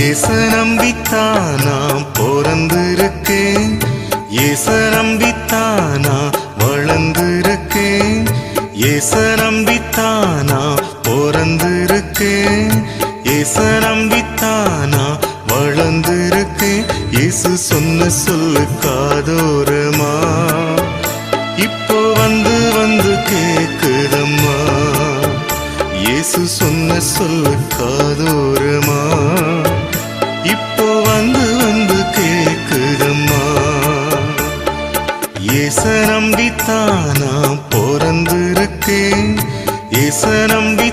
ஏச நம்பித்தானா? பிறந்திருக்கேன். ஏச நம்பித்தானா? வளர்ந்திருக்கேன். ஏச நம்பித்தானா? பிறந்திருக்கேன். ஏச நம்பித்தானா? வளர்ந்திருக்கேன். இயேசு சொன்ன சொல்லு காதோரமா? இப்போ வந்து வந்து கேக்குதம்மா. இயேசு சொன்ன சொல்லு காதோரமா? ஏச நம்பித்தான் நான் பிறந்திருக்கேன் ஏச நம்பி